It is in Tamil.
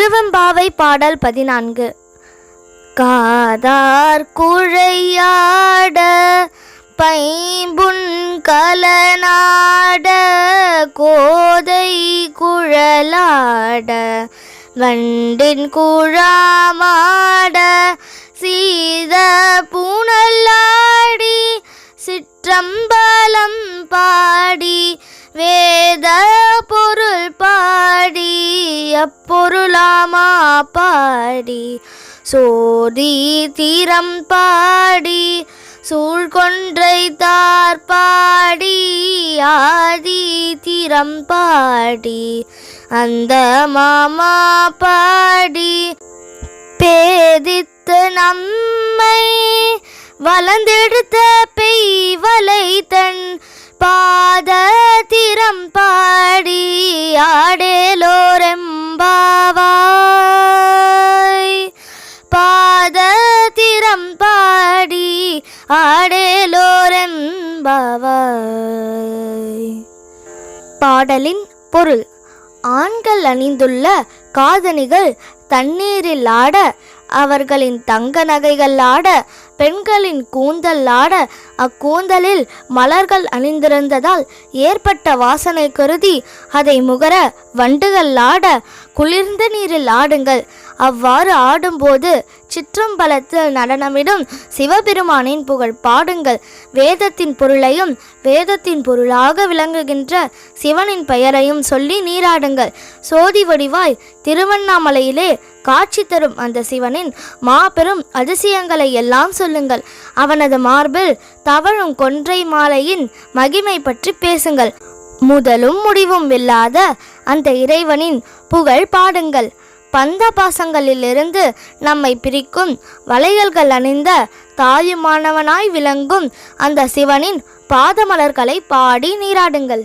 திருவெம்பாவை பாடல் பதினான்கு. காதார் குழையாட பைம்புண் கலநாட கோதை குழலாட வண்டின் குழாமாட சீத பூனல்லாடி சிற்றம்பலம் பாடி பொருளாமா பாடி சோதி தீரம் பாடி சூழ்கொன்றை தார் பாடி ஆதி தீரம் பாடி அந்த மாமா பாடி. பேதித்து நம்மை வளர்ந்தெடுத்த பெய்வலை தன் பாத திறம் பாடி ஆடேலோ ஆடேலோரெம்பாவாய் பாடலின் பொருள் ஆண்கள் அணிந்துள்ள காதணிகள் தண்ணீரில் ஆட அவர்களின் தங்க நகைகள் ஆட பெண்களின் கூந்தல் ஆட அக்கூந்தலில் மலர்கள் அணிந்திருந்ததால் ஏற்பட்ட வாசனை கருதி அதை முகர வண்டுகள் ஆட குளிர்ந்த நீரில் ஆடுங்கள். அவ்வாறு ஆடும்போது சிற்றம்பலத்தில் நடனமிடும் சிவபெருமானின் புகழ் பாடுங்கள். வேதத்தின் பொருளையும் வேதத்தின் பொருளாக விளங்குகின்ற சிவனின் பெயரையும் சொல்லி நீராடுங்கள். சோதி வடிவாய் திருவண்ணாமலையிலே காட்சி தரும் அந்த சிவனின் மாபெரும் அதிசயங்களை எல்லாம் சொல்லுங்கள். அவனது மார்பில் தவழும் கொன்றை மாலையின் மகிமை பற்றி பேசுங்கள். முதலும் முடிவும் இல்லாத அந்த இறைவனின் புகழ் பாடுங்கள். பந்த பாசங்களிலிருந்து நம்மை பிரிக்கும் வளையல்கள் அணிந்த தாயுமானவனாய் விளங்கும் அந்த சிவனின் பாதமலர்களை பாடி நீராடுங்கள்.